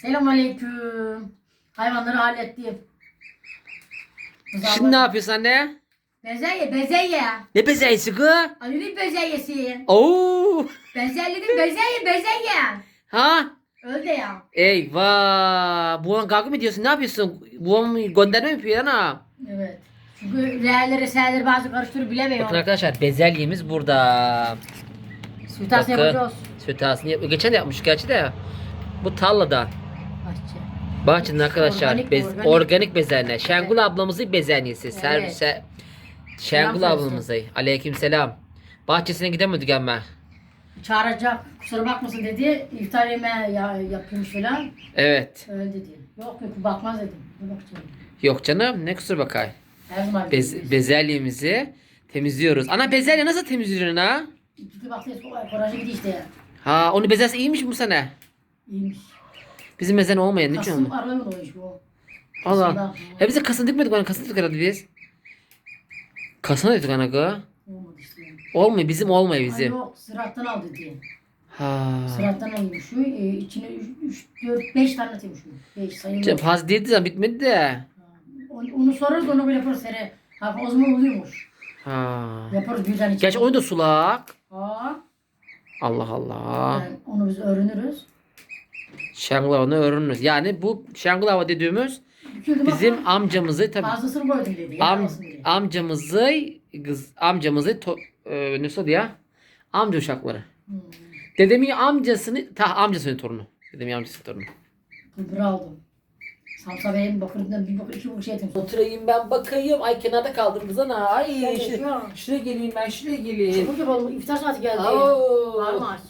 Selamünaleyküm. Hayvanları hallettim. Şimdi ne yapıyorsun anne? Bezelye, bezelye. Ne bezeysi kız? Ali'nin bezelyesi. Oo. Bezelyenin bezelye, bezelye. Ha? Öyle ya. Eyvah. Buğan kavga mı ediyorsun? Ne yapıyorsun? Buğan gönderme mi yapıyor ana? Evet. Çünkü reelleri, seherleri bazı karıştırıp bilemiyor. Bakın arkadaşlar bezelyemiz burada. Sütas Bakın. yapacağız. Sütasını yap- Geçen de yapmış gerçi de. Bu tarlada. Bahçe. Bahçenin arkadaşlar. Organik, bez, organik. organik, bezelye. Şengül ablamızın bezelyesi. Evet. Servise. Şengül ablamızı. Aleyküm selam. Bahçesine gidemedik ama. Çağıracak. Kusura bakmasın dedi. İftar yemeği ya, yapıyormuş falan. Evet. Öyle dedi. Yok yok bakmaz dedim. Dur bakacağım. Yok canım ne kusur bakay. Her zaman Bez, bezelyemizi temizliyoruz. Ana bezelye nasıl temizliyorsun ha? İki baktı koraja gidiyor işte. Ha onu bezelse iyiymiş bu sene. İyiymiş. Bizim bezen olmayan ne Kasım için Aralık olmuş bu. Allah. He bize kasın dikmedik bana kasın dikmedik herhalde biz. Kasın dedik ana kız. Olmadı işte. Olmuyor bizim olmuyor Ay bizim. yok sırattan al dedi. Ha. Sırattan almış şu. E, içine 3, 4, 5 tane şu. 5 sayılır. Canım, Fazla değildi zaman bitmedi de. Onu, onu sorarız onu böyle yaparız. Sere. Ha, o zaman oluyormuş. Ha. Yaparız birden içine. Gerçi oyun da sulak. Ha. Allah Allah. Yani onu biz öğreniriz. Şangılava'nı öğreniriz. Yani bu Şangılava dediğimiz bizim amcamızı tabii fazlasını koydum dedi. am, dedi. amcamızı kız amcamızı to, e, nasıl diye amca uşakları. Hmm. Dedemin amcasını ta amcasının torunu. Dedemin amcasının torunu. Kubra aldım. Samsa Bey'in bakırından bir bakır iki bakır şey ettim. Oturayım ben bakayım. Ay kenarda kaldım kız ana. Ay şuraya, gel. şuraya geleyim ben şuraya geleyim. Çabuk yapalım. İftar saati geldi. Oo. Var mı aç?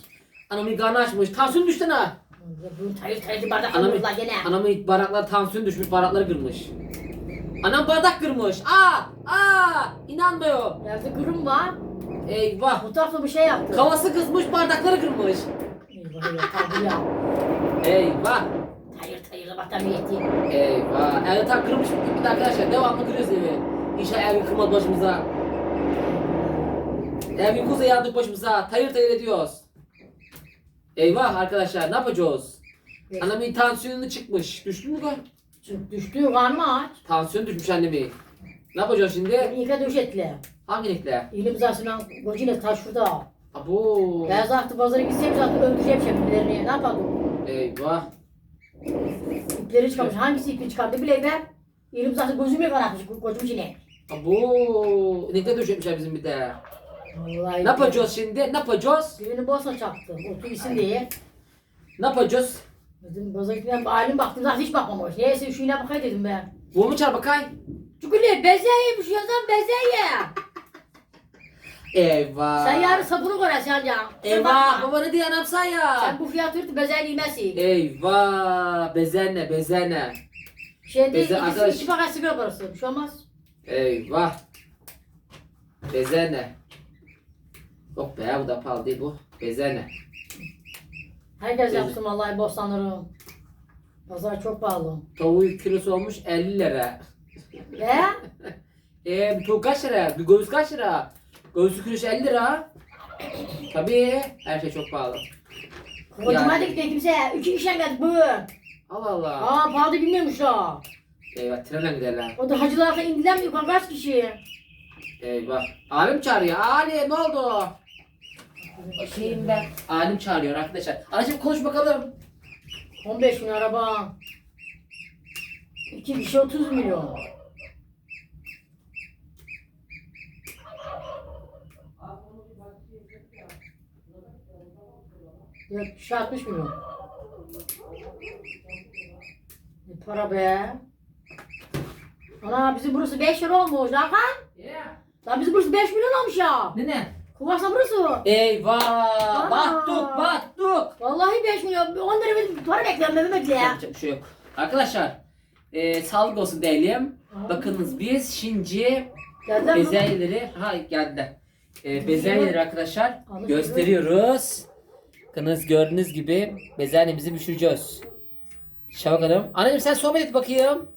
Anamın karnı açmış. Tansiyon düştü ana. Bunun tayır tayır bardak Anamın, alırlar gene. anamın baraklar tansiyon düşmüş. Barakları kırmış. Anam bardak kırmış. Aa! Aa! İnanmıyorum. Yerde gürüm var. Eyvah. Bu tarafta bir şey yaptı. Kavası kızmış bardakları kırmış. Eyvah ya tabii ya. Eyvah. Tayır tayır batamiyeti. Eyvah. Evi tak kırmış bir arkadaşlar. Devamlı kırıyoruz evi. İnşallah evi kırmadı başımıza. Evi kuzu yandık başımıza. Tayır tayır ediyoruz. Eyvah arkadaşlar ne yapacağız? Evet. Annemin tansiyonu çıkmış. Düştü mü? Çık düştü karnı aç. Tansiyon düşmüş annemin. Ne yapacağız şimdi? Yıka döşetle. Hangi renkle? İlim zasından gocuyla taş şurada. Abo. Beyaz ahtı pazara gitsem zaten öldüreceğim şefillerini. Ne yapalım? Eyvah. İpleri çıkarmış. Hangisi ipi çıkardı bile ben. İlim zaten gözüme karartmış kocum içine. Abo. Kadar düşmüşler bizim bir de. Vallahi. Ne yapacağız şimdi? Ne yapacağız? Birini boğazına çaktı. Otu isim diye. Ne yapacağız? Dedim pazara gitmem. Alim baktım zaten hiç bakmamış. Neyse şu yine bakay dedim ben. Bu mu çar bakay? Çünkü ne bezeymiş yazan bezeye. Eyvah. Sen yarın sabunu koyarsın anca. Sen Eyvah. bakma. Baba ne diye anapsan ya? Sen bu fiyatı yırtı bezeyi yemezsin. Eyvah. Bezene bezene. Şey değil, Beze- ikisi arkadaş- iki paket sigara parası. Bir şey olmaz. Eyvah. Bezene. Yok be bu da pahalı değil bu. Bezene. Herkes yapsın vallahi bostanları. Pazar çok pahalı. Tavuğun kilosu olmuş 50 lira. Ne? Eee bu tavuk kaç lira? Bir göğüs kaç lira? Göğüsü kilosu 50 lira. Tabii her şey çok pahalı. Kocama da gitti kimse. İki kişiden geldik bu. Allah Allah. Aa pahalı bilmiyormuş ha. Eyvah trenle giderler. O da hacılarla indiler mi yukarı kaç kişi? Eyvah. Alim çağırıyor. Ali ne oldu? Şeyim ben. Alim çağırıyor arkadaşlar. Anacığım konuş bakalım. 15 bin araba. İki kişi 30 milyon. Dört kişi 60 milyon. Ne para be? Ana bizim burası 5 lira olmuş lan kan. Lan bizim burası 5 milyon olmuş ya. Ne ne? Kuvasa burası. Eyvah. Aa. Battuk battuk. Vallahi 5 milyon. 10 lira bir para bekliyorum Mehmet ya. Yapacak bir şey yok. Arkadaşlar. E, sağlık olsun diyelim. Bakınız biz şimdi Geldiler mi? bezelyeleri ha geldi. E, bezelyeleri arkadaşlar Alışveriş. gösteriyoruz. Bakınız gördüğünüz gibi bezelyemizi pişireceğiz. Şafak Hanım. Anneciğim sen sohbet et bakayım.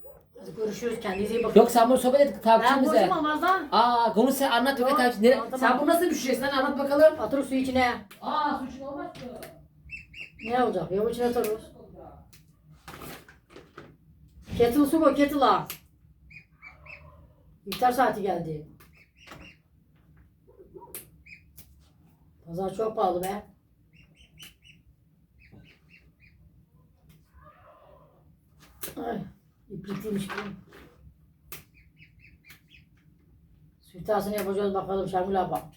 Hadi görüşürüz. Kendinize iyi bakın. Yok sen bunu sohbet et Ben takipçimize. konuşmam fazla. Aa bunu sen anlat Yok, bakayım takipçilere. tamam, Sen bunu nasıl pişireceksin? Sen anlat bakalım. Atır su içine. Aa suçun olmaz mı? Ne olacak? Yavu içine atarız. Kettle su koy kettle'a. İftar saati geldi. Pazar çok pahalı be. Ay, iplikliymiş bu. Sütasını yapacağız bakalım Şamil abla.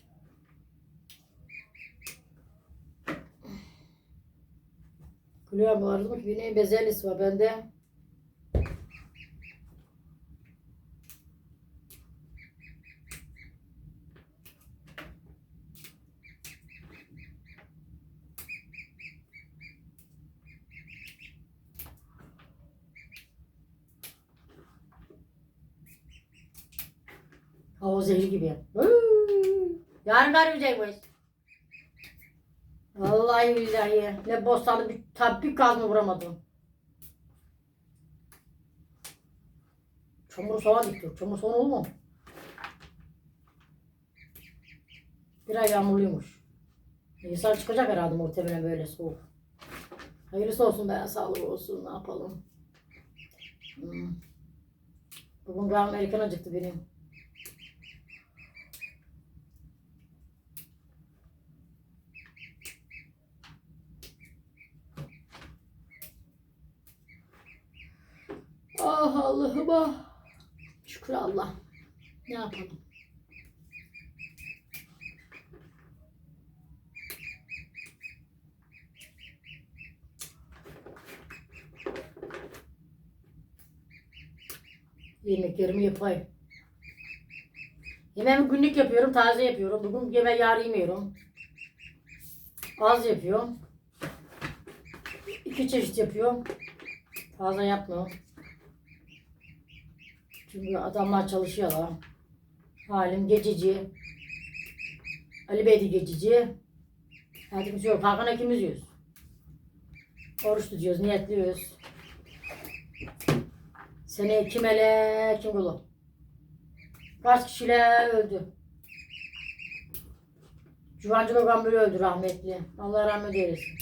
Kulüye bu arada bak yine var bende. Hava zehri gibi. Yarın kar yiyecekmiş. Vallahi billahi. Ne bostanı bir, tabi bir kaz mı vuramadım. Çamur soğan dikti. Çamur soğan olur mu? Bir ay yağmurluymuş. Nisan çıkacak herhalde muhtemelen böyle soğuk. Hayırlısı olsun be, sağlık olsun. Ne yapalım? Hmm. Bugün bir Amerikan acıktı benim. Ah Allah'ım ah. Şükür Allah. Ne yapalım? Yemeklerimi yapayım. Yemeğimi günlük yapıyorum, taze yapıyorum. Bugün yemeği yarın yemiyorum. Az yapıyorum. İki çeşit yapıyorum. Fazla yapmıyorum. Çünkü adamlar çalışıyorlar. Halim geçici. Ali Bey de geçici. Kimse yok. Hakan ikimiz yiyoruz. Oruç tutuyoruz, niyetliyoruz. Sene kim ele kim kulu. Kaç kişiler öldü. Cuvancı Gökhan böyle öldü rahmetli. Allah rahmet eylesin.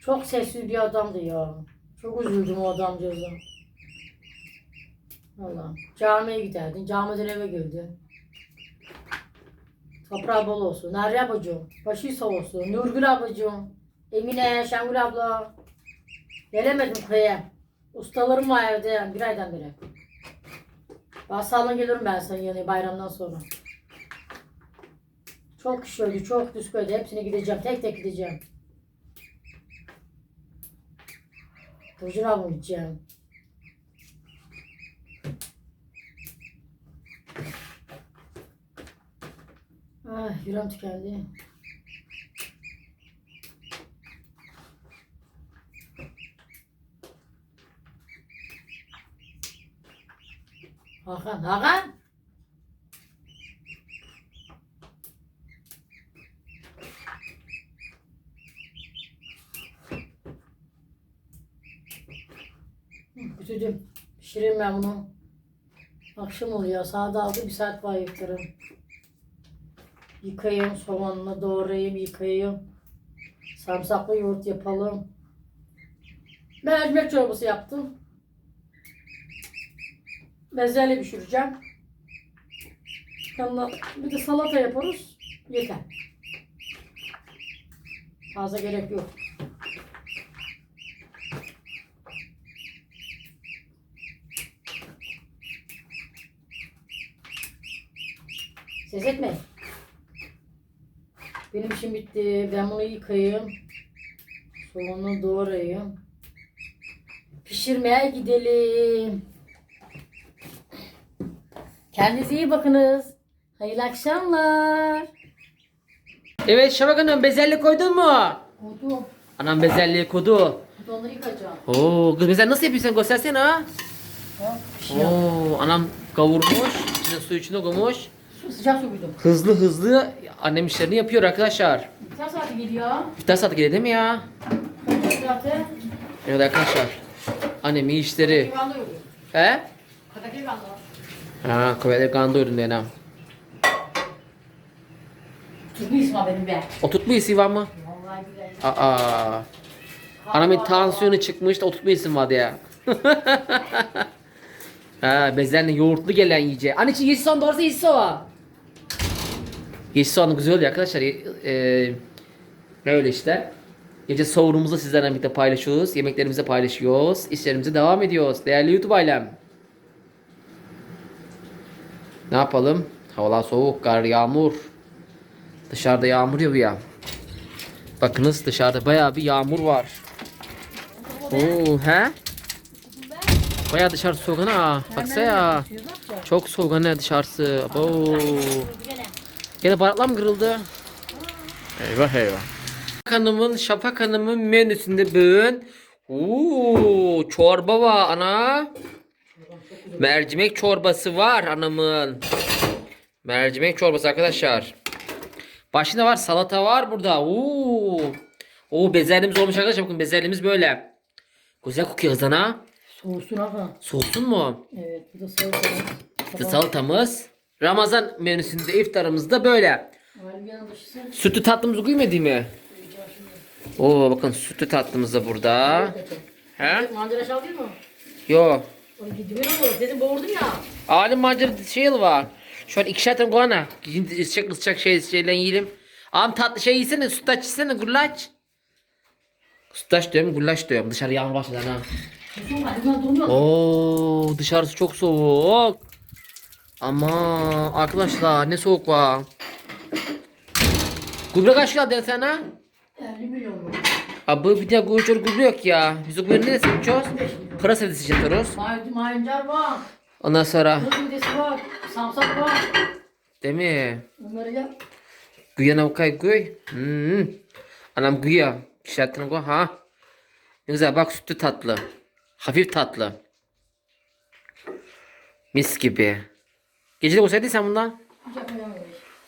Çok sessiz bir adamdı ya. Çok üzüldüm o adamcağıza. Allah. Camiye giderdin. Camiden eve geldin. Toprağı bol olsun. Nari ablacığım. Başı sağ olsun. Nurgül ablacığım. Emine, Şengül abla. Gelemedim köye. Ustalarım var evde bir aydan beri. Basalına gelirim ben senin yanına bayramdan sonra. Çok kişi öldü, çok düz öldü. Hepsine gideceğim, tek tek gideceğim. Burcu abla gideceğim. Ah, yüreğim tükendi. Hakan, Hakan. Bitirdim. Pişireyim ben bunu. Akşam oluyor. Saat altı bir saat var yıkarım. Yıkayayım, soğanını doğrayayım, yıkayayım. Sarımsaklı yoğurt yapalım. Mercimek çorbası yaptım. Bezelye pişireceğim. Yanına bir de salata yaparız. Yeter. Fazla gerek yok. Ses etme. Benim işim bitti. Ben bunu yıkayayım. Soğanı doğrayayım. Pişirmeye gidelim. Kendinize iyi bakınız. Hayırlı akşamlar. Evet Şafak Hanım bezelye koydun mu? Oldu. Anam bezelye koydu. Donları yıkayacağım. Oo kız bezelye nasıl yapıyorsun göstersene ha. Ha, pişiyor. Oo anam kavurmuş. İçine su içine koymuş. Sıcak su koydum. Hızlı hızlı annem işlerini yapıyor arkadaşlar. İftar saati geliyor. İftar saati geliyor değil mi ya? Kaç saate? Evet arkadaşlar. Annem iyi işleri. He? Kadaki kıymanlı. Ha kuvvetli kan doyurdun diye anam. Tuzlu ismi benim be. Oturtma iyisi var mı? Vallahi billahi. Aa. Anamın tansiyonu çıkmış da oturtma isim vardı ya. Ha bezenle yoğurtlu gelen yiyecek. Anne için yeşil soğan doğrusu yeşil soğan. Yeşil soğan güzel oluyor arkadaşlar. Ee, öyle işte. Gece sahurumuzu sizlerle birlikte paylaşıyoruz. Yemeklerimizi paylaşıyoruz. İşlerimize devam ediyoruz. Değerli YouTube ailem. Ne yapalım? Havalar soğuk, kar, yağmur. Dışarıda yağmur yağıyor. Bakınız dışarıda bayağı bir yağmur var. Oo, he? Bayağı dışarı soğuk ha. Baksana ya. Çok soğuk anne dışarısı. Oo. Yine baharatlar mı kırıldı? Eyvah eyvah. Hanımın, Şafak Hanım'ın menüsünde bugün Oo, çorba var ana. Mercimek çorbası var hanımın. Mercimek çorbası arkadaşlar. Başında var salata var burada. Oo. Oo bezelimiz olmuş arkadaşlar bakın bezelimiz böyle. Güzel kokuyor kız ana. Soğusun aga. Soğusun mu? Evet bu da salatamız. İşte salatamız. Ramazan menüsünde iftarımızda böyle. Sütlü tatlımızı koymadı mı? Oo bakın sütlü tatlımız da burada. He? Mandıra çal değil mi? Yo. Dedim boğurdum ya. Alim mancar şey var. Şu an ikişer tane koyana. Şimdi ısıcak ısıcak şey şeyle yiyelim. Am tatlı şey yesene sütlaç yesene gulaç. Sütlaç diyorum gulaç diyorum. Dışarı yağmur başladı ha. Oo dışarısı çok soğuk. Ama arkadaşlar ne soğuk var. Gübre kaç geldi sana? 50 milyon? Abi bir de gübre gübre yok ya. Biz o gübre nereye seçiyoruz? Pıra sevdisi. Maydı mayıncar var. Ondan sonra midesi var. Samsak var. değil mi? Onları yap. Guyana bakay guy. Hmm. Anam güya. Şartını koy ha. Ne güzel bak sütlü tatlı. Hafif tatlı. Mis gibi. Gece de koysaydın sen bundan.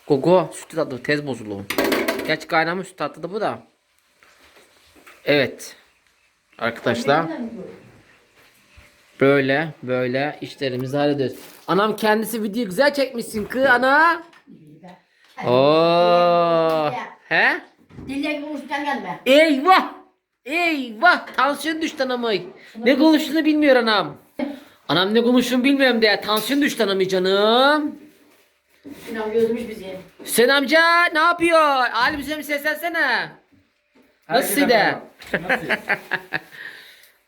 Gogo sütlü tatlı tez bozuluyor. Gerçi kaynamış süt tatlı da bu da. Evet. Arkadaşlar böyle böyle işlerimizi hallediyoruz. Anam kendisi video güzel çekmişsin kı ana. Oo. He? Dille konuşurken gelme. Eyvah! Eyvah! Tansiyon düştü anamı. Ne konuştuğunu bilmiyor anam. Anam ne konuştuğunu bilmiyorum diye. Tansiyon düştü anamı canım. Sinan gözmüş bizi. Hüseyin amca ne yapıyor? Ali Hüseyin seslensene. Nasıl de?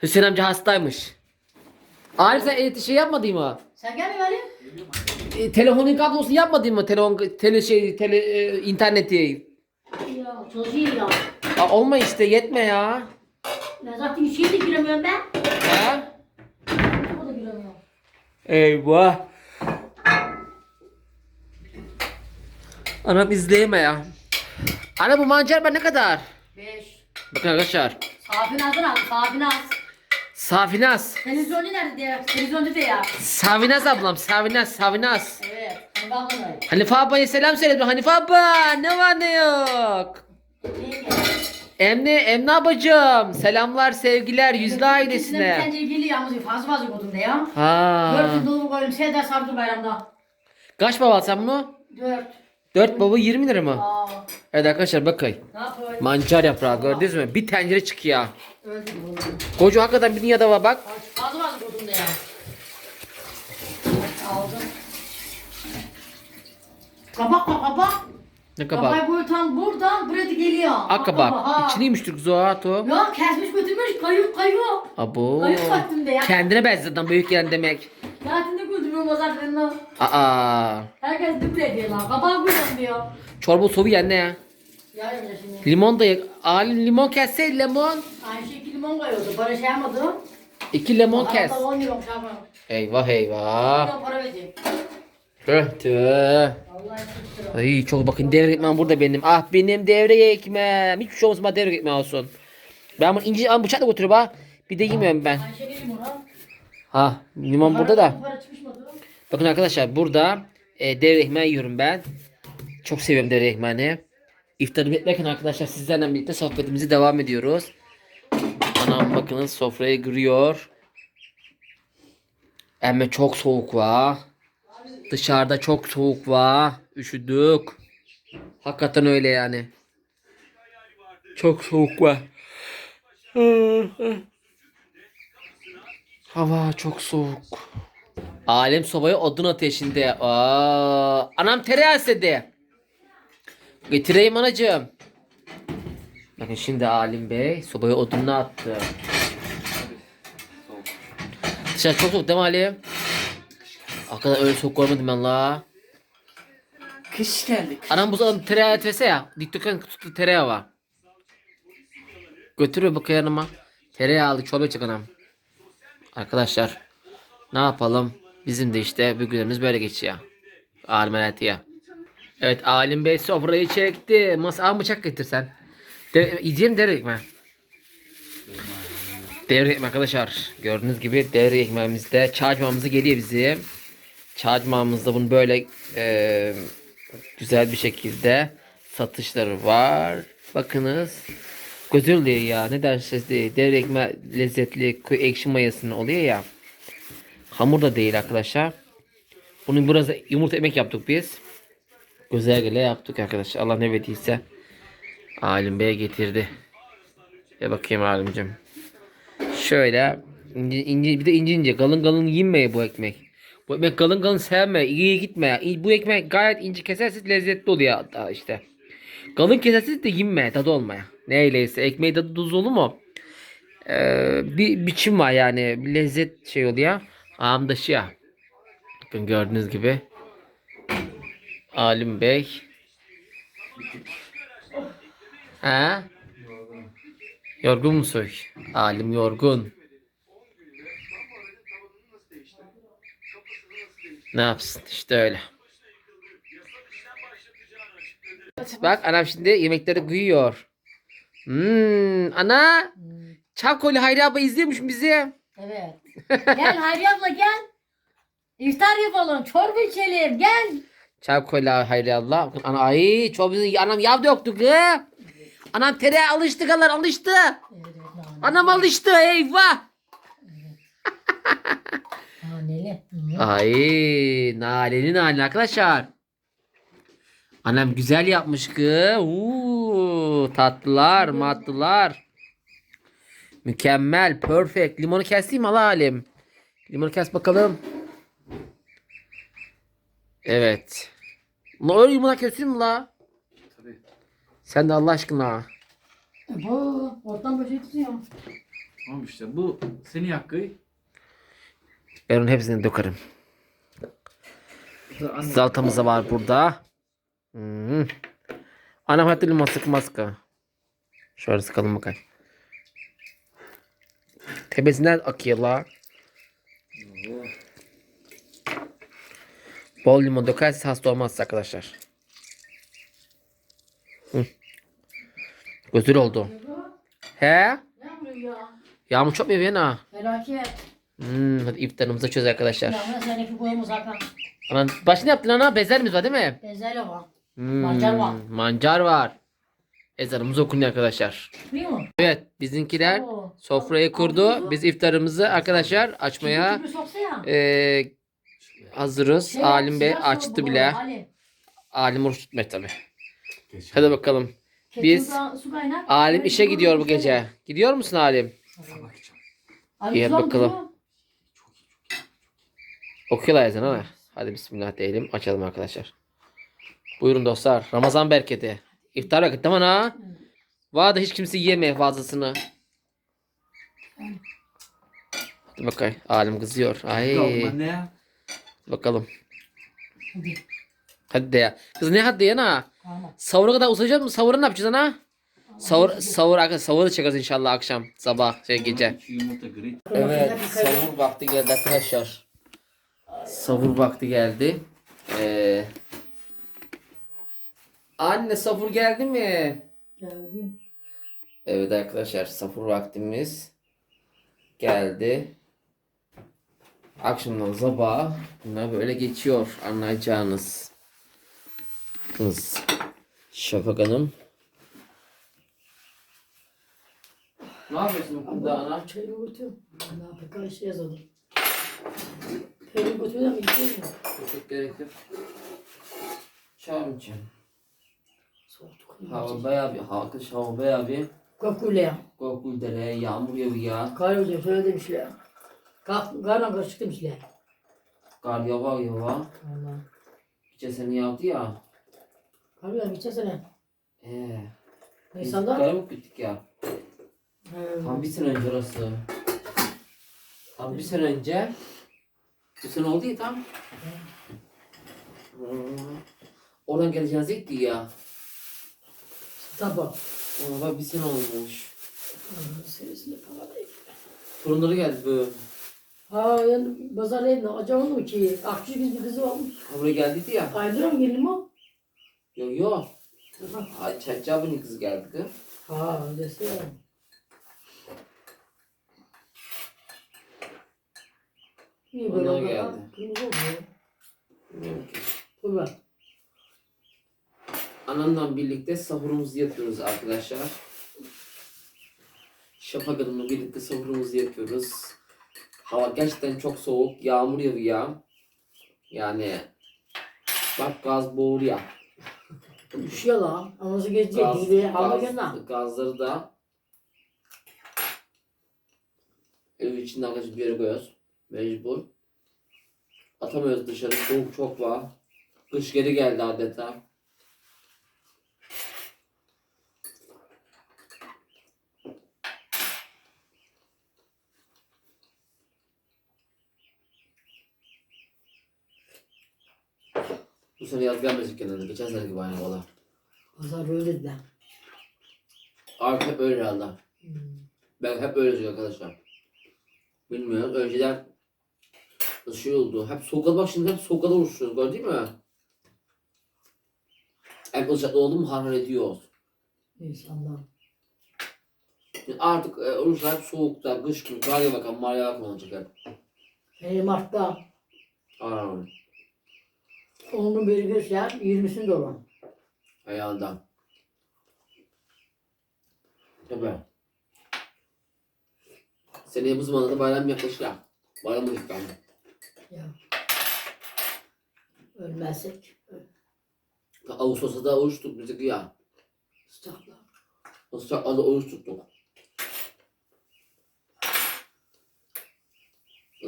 Hüseyin amca hastaymış. Ali sen e, şey yapmadın mı? Sen gelme Ali. E, telefonun kablosunu yapmadın mı? Telefon, tele şey, tele, e, interneti. Ya çalışıyor ya. Aa, olma işte yetme ya. Ya zaten işe de giremiyorum ben. Ha? Eyvah. Anam izleyeme ya. Ana bu mancar ne kadar? Beş. Bakın arkadaşlar. Safinaz'dan aldım. Safinaz. Safinaz. Televizyonda nerede diye. Televizyonda da ya. Savinaz ablam. Savinaz. Savinaz. Evet. Hani ben. Hanife ablaya selam söyle. Hanife abla ne var ne yok. Neydi? Emne, Emne abacım. Selamlar, sevgiler yüzlü ailesine. tencere geliyor yalnız fazla fazla koydum da ya. Ha. Dört dolu koydum. Seyder sardı bayramda. Kaç baba sen bunu? Dört. 4 baba 20 lira mı? Aa. Evet arkadaşlar bakın. Ne yapıyor? Mancar yaprağı gördünüz mü? Bir tencere çıkıyor. Öldü bunu. Koca hakikaten bir dünyada var bak. Fazla fazla koydum da ya. Aldım. Kabak bak kabak. Ne kabak? Böyle tam buradan buraya geliyor. Ak Bak, bak, kabak. ha. İçiniymiştir kız o at o. Ya kesmiş götürmüş kayıp kayıp. Abo. Kayıp baktım da ya. Kendine benzedin büyük gelen demek. Zaten de götürmüyorum o zaten. Aa. Herkes de buraya diyor lan. Kabak buradan diyor. Çorba soğuk ya ne ya? Ya şimdi. Limon da yak. Alim limon kesse limon. Aynı şey limon koyuyordu. Para şey yapmadı. İki limon kes. Hatta 10 lira şarkı. Eyvah eyvah. Milyon para verecek. Tüh. Ay çok bakın devre ekmeğim burada benim. Ah benim devre ekmeğim. Hiçbir şey olmasın bana devre ekmeği olsun. Ben bunu ince ama bıçakla götürüp ha. Bir de yemiyorum ben. Ha. Limon burada da. Para çıkmış mı? Bakın arkadaşlar burada e, devre ekmeği yiyorum ben. Çok seviyorum devre ekmeğini. İftarı beklerken arkadaşlar sizlerle birlikte sohbetimizi devam ediyoruz. Anam bakınız sofraya giriyor. Emme çok soğuk var. Dışarıda çok soğuk var. Üşüdük. Hakikaten öyle yani. Çok soğuk var. Hava çok soğuk. Alem sobaya odun ateşinde. Aa, anam tereyağı istedi. Getireyim anacığım. Bakın şimdi Alim Bey sobaya odununu attı. Dışarı çok soğuk değil mi Alim? Hakikaten öyle soğuk görmedim ben la. Kış geldik. Anam buzdolabında tereyağı etvese ya. Dikdörtgen kutuda tereyağı var. Götürüyor bak yanıma. Tereyağlı çorba içecek anam. Arkadaşlar ne yapalım? Bizim de işte günümüz böyle geçiyor. Alim hayatı Evet Alim Bey sofrayı çekti. Masa bıçak getirsen. De, yiyeceğim devre ekmeği. Devre ekmeği arkadaşlar. Gördüğünüz gibi devre ekmeğimizde çağırmamızı geliyor bizim. Çağırmamızda bunu böyle e, güzel bir şekilde satışları var. Bakınız. Güzel oluyor ya. Ne dersiniz değil. Devre ekmeği lezzetli ekşi mayasının oluyor ya. Hamur da değil arkadaşlar. Bunun biraz yumurta ekmek yaptık biz. Güzel gele yaptık arkadaşlar. Allah ne verdiyse. Alim Bey getirdi. Ya bakayım Alimcim. Şöyle ince, ince, bir de ince ince kalın kalın yinmeye bu ekmek. Bu ekmek kalın kalın sevme. iyi gitme. Bu ekmek gayet ince kesersiz lezzetli oluyor hatta işte. Kalın kesersiz de yinme tadı olmaya. Neyleyse ekmeği tadı tuz olur mu? Ee, bir biçim var yani bir lezzet şey oluyor. Ağımdaşı ya. Bakın gördüğünüz gibi. Alim Bey. Ha? Yorgun musun? Alim yorgun. Ne yapsın işte öyle. Bak anam şimdi yemekleri kuyuyor. Hmm, ana Çakoli Hayri abla izliyormuş bizi. Evet. Gel Hayri abla gel. İftar yapalım. Çorba içelim. Gel. Çakoli Hayri abla. Ana ay bizi anam yav döktü kız. Anam tereyağı alıştı galar alıştı. Evet, evet. Anam alıştı eyvah. Naneli. Hı. Ay naleni nane arkadaşlar. Annem güzel yapmış kız. Uuu, tatlılar, matlılar. Mükemmel, perfect. Limonu keseyim mi halim? Limonu kes bakalım. Evet. La öyle limonu keseyim mi la? Tabii. Sen de Allah aşkına. Bu ortadan böyle tutuyor. Tamam işte bu senin hakkı. Ben onun hepsini dökerim. Salatamız da var burada. Hmm. Anam hatta limon sıkmaz ki. Şöyle sıkalım bakayım. Tepesinden akıyor la. Bol limon dökerse hasta olmaz arkadaşlar. Hı. Güzel oldu. He? Yağmur çok mu ha? Felaket. Hmm, hadi iftarımızı çöz arkadaşlar. Ya ben seni bir koyayım zaten. Anan başını yaptın ana bezlerimiz var değil mi? Bezelye var. Hmm, Mancar var. Mancar var. Ezanımız okunuyor arkadaşlar. Biliyor musun? Evet bizimkiler Oo. sofrayı kurdu. Biz iftarımızı arkadaşlar açmaya eee, hazırız. Şey, Alim Bey açtı bile. Ali. Alim oruç tutmuyor tabi. Hadi bakalım. Biz-. Alim işe gidiyor bu gece. Gidiyor musun Alim? Ali İyi, bakalım. Okuyorlar ezan ama. Hadi bismillah diyelim. Açalım arkadaşlar. Buyurun dostlar. Ramazan berketi. İftar vakti tamam ha. Var da hiç kimse yiyemeye fazlasını. Hadi bakayım. Alim kızıyor. Ay. Yok ne ya? Bakalım. Hadi. Hadi de ya. Kız ne hadi ya na? Savura kadar uzayacak mı? Savura ne yapacağız ana? Savur, savur, arkadaşlar savuru çekeriz inşallah akşam, sabah, şey gece. Evet, savur vakti geldi arkadaşlar. Savur vakti geldi. Ee, anne savur geldi mi? Geldi. Evet arkadaşlar savur vaktimiz geldi. Akşamdan sabah bunlar böyle geçiyor anlayacağınız. Kız Şafak Hanım. Ne yapıyorsun burada ana? Çayını götürüyorum. Ne yapayım? Karşı yazalım. Götürüyorum. yiyeceğiz mi? Çok gerek yok. Çağırmayacağım. Soğuktuk. Hava bayağı bir, kış hava bayağı bir. Kakule. Korkul dere, yağmur yağıyor ya. Kar hocam şöyle demişler. Kalk, karla karışık demişler. Kar yava yava. Allah. Geçen sene yağdı ya. Abi ya geçen sene. Ee, biz Nisan'da. mı gittik ya? He. Tam bir sene önce orası. Tam bir sene önce. Sene oldu ya tam. Hmm. Oradan geleceğiniz gitti ya. Sabah. Ona bak bir sene olmuş. Serisinde falan değil. Torunları geldi böyle. Ha yani pazar evinde acaba mı ki? Akçı bir kızı olmuş. Ha, Buraya geldiydi ya. Aydıra mı gelin mi? Yok yok. Ha. Ay Çaycı abinin kızı geldi kız. Ha öylesi İyi böyle Onlar geldi. Kırmızı oldu ya. Bilmiyorum ki. Dur bak. Anamla birlikte sahurumuzu yapıyoruz arkadaşlar. Şafak Hanım'la birlikte sahurumuzu yapıyoruz. Hava gerçekten çok soğuk. Yağmur yağıyor. Yani bak gaz boğuruyor. Üşüyor lan. Anası geziyor. Gaz, Dili hava gaz, gazları da ev içinde arkadaşlar bir yere koyuyoruz. Mecbur. Atamıyoruz dışarı. Soğuk çok var. Kış geri geldi adeta. Bu sene yaz gelmeyecek genelde. Geçen sene gibi aynı valla. Pazar öyle de. Artık hep öyle herhalde. Hmm. Ben hep öyle arkadaşlar. Bilmiyorum. Önceden şey oldu. Hep sokağa bak şimdi hep sokağa uğraşıyoruz. Gördün mü? Hep sıcakta oldu mu harman ediyoruz. İnşallah. Yani artık e, oruçlar hep soğukta, kış günü, kar ya bakalım, mar ya bakalım olacak hep. Ee, Mart'ta Aram. onun beri göster 20'sinde olan. Ayağından. Tabii. Seneye bu zamanda da bayram yaklaşıyor. Bayram yani. Ya. Ölmezsek. Ağustos'ta da oruç bizdeki ya. Sıcaklar. Sıcaklarda oruç tuttuk.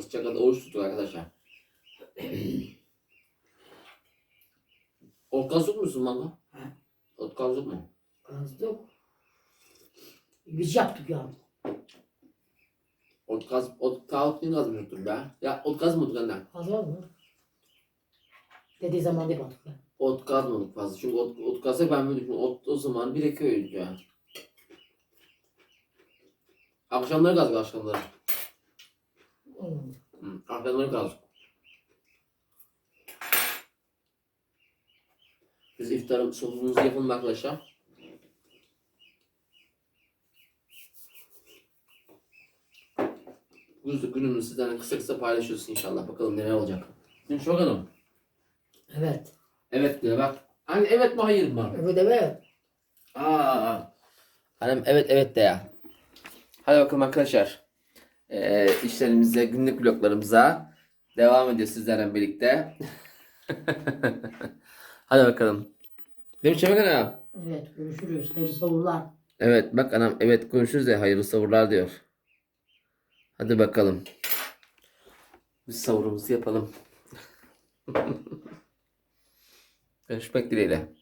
Sıcaklarda oruç tuttuk arkadaşlar. Otkaz yok musun manga? He. Otkaz yok mu? Kazdık. Biz yaptık ya. Ne kazmıştır be? Ya otkaz mı otkaz Az var mı? Dediği zaman değil baktık. Ot kazmadık fazla. Çünkü ot, ot kazsak ben böyle düşünüyorum. Ot o zaman birikiyor ya. Akşamları kazdık akşamları. Hmm. Hı, akşamları kazdık. Biz iftarı soframızı yapalım arkadaşlar. Güzel gününü sizden kısa kısa paylaşıyoruz inşallah. Bakalım neler olacak. Şimdi şu bakalım. Evet. Evet diyor bak. Hani evet mi hayır mı? Evet evet. Aa. Hanım evet evet de ya. Hadi bakalım arkadaşlar. Ee, işlerimize, günlük vloglarımıza devam ediyor sizlerle birlikte. Hadi bakalım. Değil mi Şevket Hanım? Evet görüşürüz. Hayırlı savurlar. Evet bak anam evet konuşuruz ya hayırlı savurlar diyor. Hadi bakalım. Biz savurumuzu yapalım. Görüşmek dileğiyle.